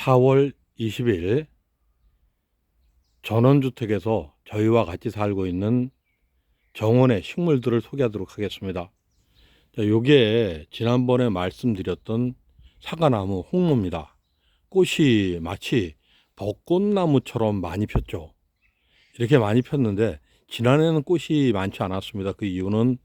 4월 20일 전원주택에서 저희와 같이 살고 있는 정원의 식물들을 소개하도록 하겠습니다. 자, 요게 지난번에 말씀드렸던 사과나무 홍로입니다. 꽃이 마치 벚꽃나무처럼 많이 폈죠. 이렇게 많이 폈는데 지난해는 꽃이 많지 않았습니다. 그 이유는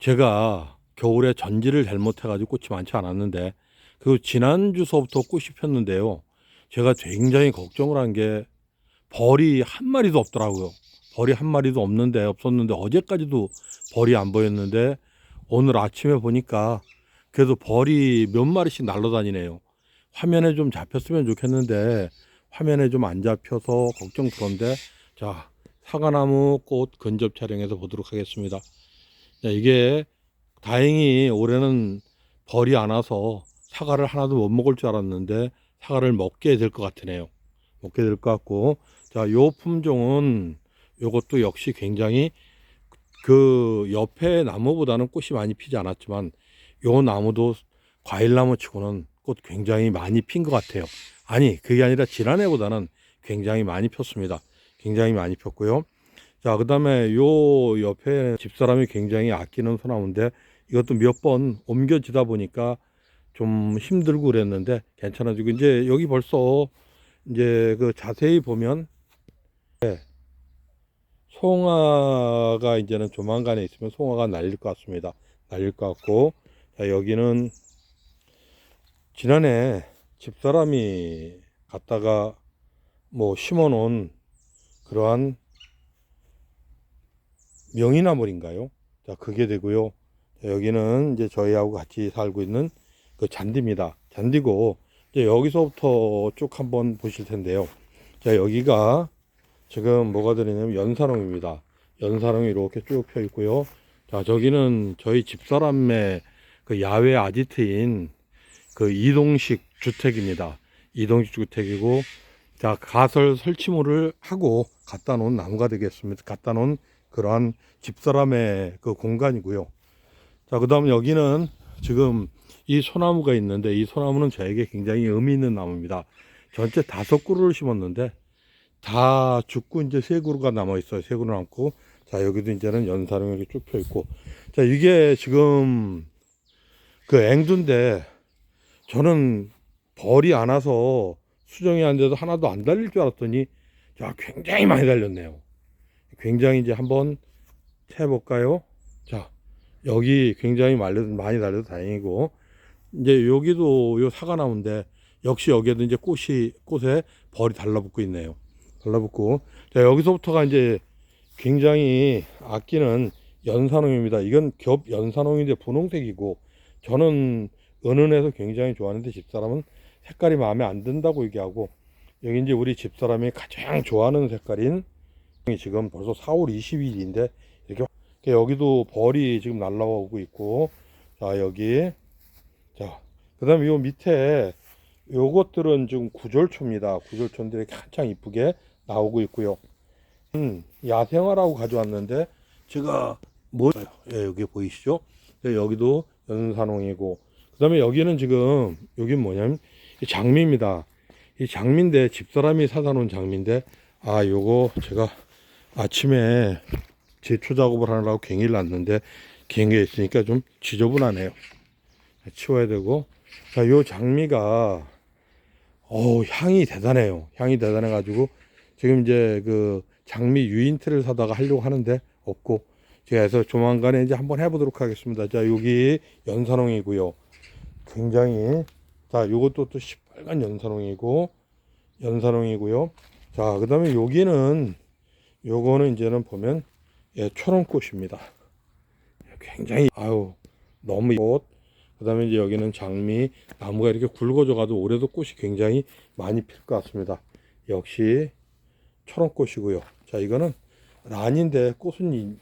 제가 겨울에 전지를 잘못해가지고 꽃이 많지 않았는데 그 지난주 서부터 꽃이 폈는데요. 제가 굉장히 걱정을 한 게 벌이 한 마리도 없더라고요. 벌이 한 마리도 없는데 없었는데 어제까지도 벌이 안 보였는데 오늘 아침에 보니까 그래도 벌이 몇 마리씩 날아다니네요. 화면에 좀 잡혔으면 좋겠는데 화면에 좀 안 잡혀서 걱정스러운데 자 사과나무 꽃 근접 촬영해서 보도록 하겠습니다. 자, 이게 다행히 올해는 벌이 안 와서 사과를 하나도 못 먹을 줄 알았는데 사과를 먹게 될 것 같으네요. 먹게 될 것 같고 자, 요 품종은 요것도 역시 굉장히 그 옆에 나무보다는 꽃이 많이 피지 않았지만 요 나무도 과일나무 치고는 꽃 굉장히 많이 핀 것 같아요. 아니, 그게 아니라 지난해보다는 굉장히 많이 폈습니다. 굉장히 많이 폈고요. 자, 그 다음에 요 옆에 집사람이 굉장히 아끼는 소나무인데 이것도 몇 번 옮겨지다 보니까 좀 힘들고 그랬는데 괜찮아지고 이제 여기 벌써 이제 그 자세히 보면 네, 송화가 이제는 조만간에 있으면 송화가 날릴 것 같습니다. 날릴 것 같고 자, 여기는 지난해 집사람이 갖다가 뭐 심어놓은 그러한 명이나물인가요? 자, 그게 되고요. 자, 여기는 이제 저희하고 같이 살고 있는 그 잔디입니다. 잔디고 이제 여기서부터 쭉 한번 보실 텐데요. 자, 여기가 지금 뭐가 들어있냐면 연산홍입니다. 연산홍이 이렇게 쭉 펴 있고요. 자, 저기는 저희 집사람의 그 야외 아지트인 그 이동식 주택입니다. 이동식 주택이고 자, 가설 설치물을 하고 갖다 놓은 나무가 되겠습니다. 갖다 놓은 그러한 집사람의 그 공간이고요. 자, 그 다음 여기는 지금 이 소나무가 있는데 이 소나무는 저에게 굉장히 의미 있는 나무입니다. 전체 다섯 그루를 심었는데 다 죽고 이제 세 그루가 남아 있어요. 세 그루 남고 자 여기도 이제는 연사롱이 이렇게 쭉 펴 있고 자 이게 지금 그 앵두인데 저는 벌이 안 와서 수정이 안 돼도 하나도 안 달릴 줄 알았더니 자 굉장히 많이 달렸네요. 굉장히 이제 한번 해볼까요? 자 여기 굉장히 많이 달려도 다행이고 이제 여기도 요 사과나무인데 역시 여기에도 이제 꽃이 꽃에 벌이 달라붙고 있네요. 달라붙고 자 여기서부터가 이제 굉장히 아끼는 연산홍입니다. 이건 겹 연산홍인데 분홍색이고 저는 은은해서 굉장히 좋아하는데 집사람은 색깔이 마음에 안 든다고 얘기하고 여기 이제 우리 집사람이 가장 좋아하는 색깔인 지금 벌써 4월 20일인데 이렇게 여기도 벌이 지금 날라오고 있고 자 여기 자 그 다음에 요 밑에 요것들은 지금 구절초입니다. 구절초인데 이렇게 한창 이쁘게 나오고 있고요. 음, 야생화라고 가져왔는데 제가 뭐 예, 여기 보이시죠? 예, 여기도 연산홍이고 그다음에 여기는 지금 여기 뭐냐면 이 장미입니다. 이 장미인데 집사람이 사다 놓은 장미인데 아 요거 제가 아침에 제초 작업을 하느라고 갱이를 놨는데 갱이에 있으니까 좀 지저분하네요. 치워야 되고 자 요 장미가 어 향이 대단해요. 향이 대단해 가지고 지금 이제 그 장미 유인트를 사다가 하려고 하는데 없고 제가 해서 조만간에 이제 한번 해보도록 하겠습니다. 자 여기 연산홍이고요. 굉장히 자 요것도 또 시빨간 연산홍이고 연산홍이고요. 자 그 다음에 여기는 요거는 이제는 보면 예, 초롱꽃입니다. 굉장히 아유 너무 꽃. 그 다음에 이제 여기는 장미 나무가 이렇게 굵어져 가도 올해도 꽃이 굉장히 많이 필 것 같습니다. 역시 초롱꽃이고요. 자 이거는 란인데 꽃은 이-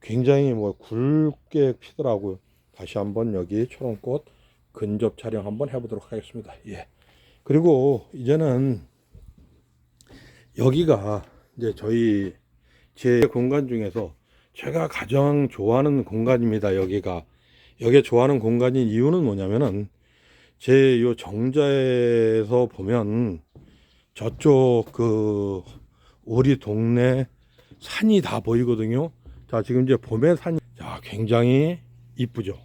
굉장히 뭐 굵게 피더라고요. 다시 한번 여기 초롱꽃 근접 촬영 한번 해보도록 하겠습니다. 예. 그리고 이제는 여기가 이제 저희 제 공간 중에서 제가 가장 좋아하는 공간입니다. 여기가 여기 좋아하는 공간인 이유는 뭐냐면은 제 요 정자에서 보면 저쪽 그 우리 동네 산이 다 보이거든요. 자, 지금 이제 봄의 산이 자, 굉장히 이쁘죠.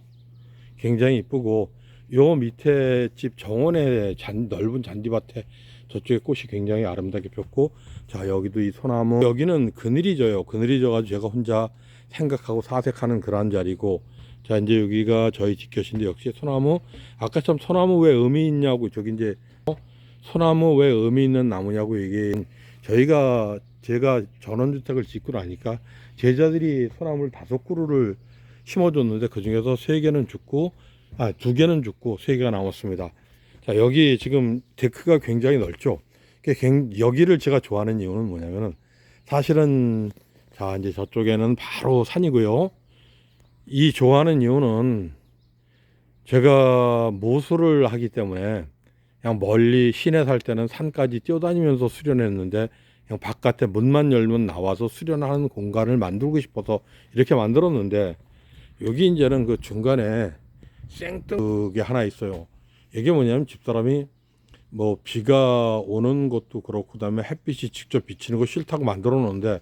굉장히 이쁘고 요 밑에 집 정원의 잔, 넓은 잔디밭에 저쪽에 꽃이 굉장히 아름답게 폈고 자 여기도 이 소나무 여기는 그늘이 져요 그늘이 져가지고 제가 혼자 생각하고 사색하는 그런 자리고 자 이제 여기가 저희 집곁인데 역시 소나무 아까처럼 소나무 왜 의미 있냐고 저기 이제 어? 소나무 왜 의미 있는 나무냐고 이게 저희가 제가 전원주택을 짓고 나니까 제자들이 소나무를 다섯 그루를 심어줬는데 그 중에서 세 개는 죽고 아 두 개는 죽고 세 개가 남았습니다. 자 여기 지금 데크가 굉장히 넓죠. 굉- 여기를 제가 좋아하는 이유는 뭐냐면은 사실은 자 이제 저쪽에는 바로 산이고요. 이 좋아하는 이유는 제가 모수를 하기 때문에 그냥 멀리 시내 살 때는 산까지 뛰어다니면서 수련했는데 그냥 바깥에 문만 열면 나와서 수련하는 공간을 만들고 싶어서 이렇게 만들었는데 여기 이제는 그 중간에 생뚱게 하나 있어요. 이게 뭐냐면 집사람이 뭐 비가 오는 것도 그렇고 그다음에 햇빛이 직접 비치는 거 싫다고 만들어 놓는데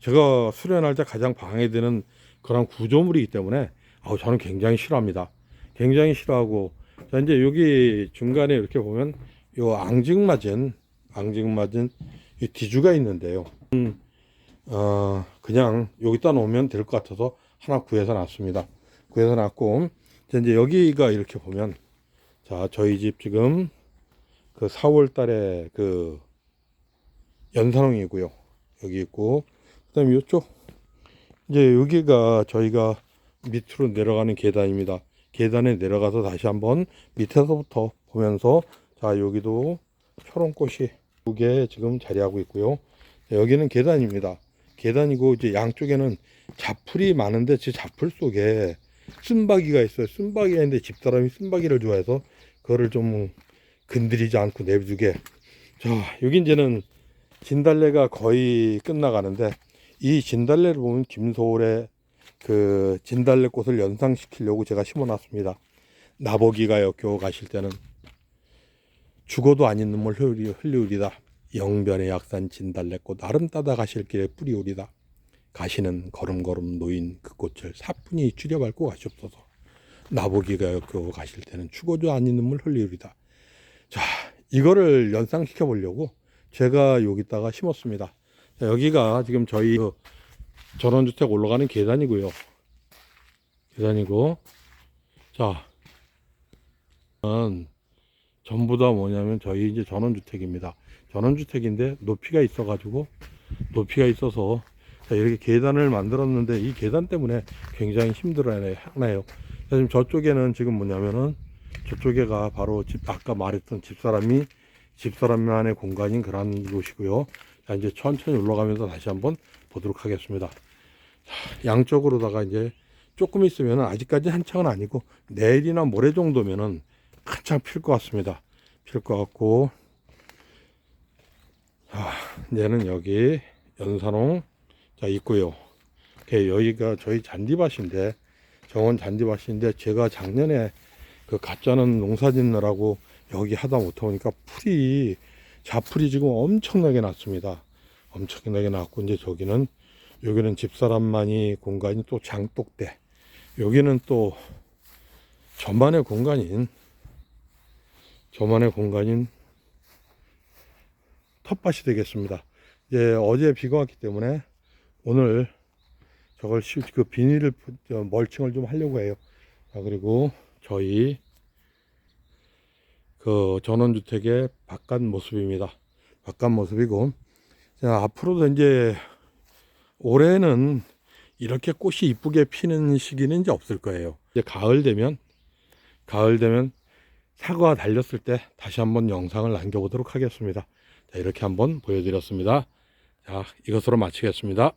제가 수련할 때 가장 방해되는 그런 구조물이기 때문에 아우 저는 굉장히 싫어합니다. 굉장히 싫어하고 자 이제 여기 중간에 이렇게 보면 요 앙증맞은 앙증맞은 이 뒤주가 있는데요. 음, 어 그냥 여기다 놓으면 될 것 같아서 하나 구해서 놨습니다. 구해서 놨고 자, 이제 여기가 이렇게 보면 자 저희 집 지금 그 4월 달에 그 연산홍이고요. 여기 있고 그다음에 이쪽 이제 여기가 저희가 밑으로 내려가는 계단입니다. 계단에 내려가서 다시 한번 밑에서부터 보면서 자 여기도 초롱꽃이 두 개 지금 자리하고 있고요. 자, 여기는 계단입니다. 계단이고 이제 양쪽에는 자풀이 많은데 제 자풀 속에 쓴바귀가 있어요. 쓴바귀가 있는데 집사람이 쓴바귀를 좋아해서 그거를 좀 건드리지 않고 내두게. 자 여기 이제는 진달래가 거의 끝나가는데 이 진달래를 보면 김소울의 그 진달래 꽃을 연상시키려고 제가 심어놨습니다. 나보기가요 겨우 가실 때는 죽어도 아닌 눈물 흘리- 흘리우리다. 영변의 약산 진달래꽃 아름 따다 가실 길에 뿌리우리다. 가시는 걸음걸음 놓인 그 꽃을 사뿐히 줄여밟고 가시옵소서. 나보기가요 겨우 가실 때는 죽어도 아닌 눈물 흘리우리다. 자 이거를 연상시켜 보려고 제가 여기다가 심었습니다. 자, 여기가 지금 저희 그 전원주택 올라가는 계단이고요. 계단이고, 자, 음, 전부 다 뭐냐면 저희 이제 전원주택입니다. 전원주택인데 높이가 있어가지고, 높이가 있어서, 자, 이렇게 계단을 만들었는데 이 계단 때문에 굉장히 힘들어하네요. 자, 지금 저쪽에는 지금 뭐냐면은 저쪽에가 바로 집, 아까 말했던 집사람이 집사람만의 공간인 그런 곳이고요. 자, 이제 천천히 올라가면서 다시 한번 보도록 하겠습니다. 자, 양쪽으로다가 이제 조금 있으면 아직까지 한창은 아니고 내일이나 모레 정도면은 한창 필 것 같습니다. 필 것 같고 자, 이제는 여기 연산홍 자 있고요. 여기가 저희 잔디밭인데 정원 잔디밭인데 제가 작년에 그 가짜는 농사 짓느라고 여기 하다 못하 보니까 풀이 자풀이 지금 엄청나게 났습니다. 엄청나게 났고 이제 저기는 여기는 집사람만이 공간이 또 장독대 여기는 또 저만의 공간인 저만의 공간인 텃밭이 되겠습니다. 이제 어제 비가 왔기 때문에 오늘 저걸 실- 그 비닐을 멀칭을 좀 하려고 해요. 자, 그리고 저희 그 전원주택의 바깥 모습입니다. 바깥 모습이고 자, 앞으로도 이제 올해는 이렇게 꽃이 이쁘게 피는 시기는 이제 없을 거예요. 이제 가을 되면 가을 되면 사과 달렸을 때 다시 한번 영상을 남겨보도록 하겠습니다. 자, 이렇게 한번 보여드렸습니다. 자, 이것으로 마치겠습니다.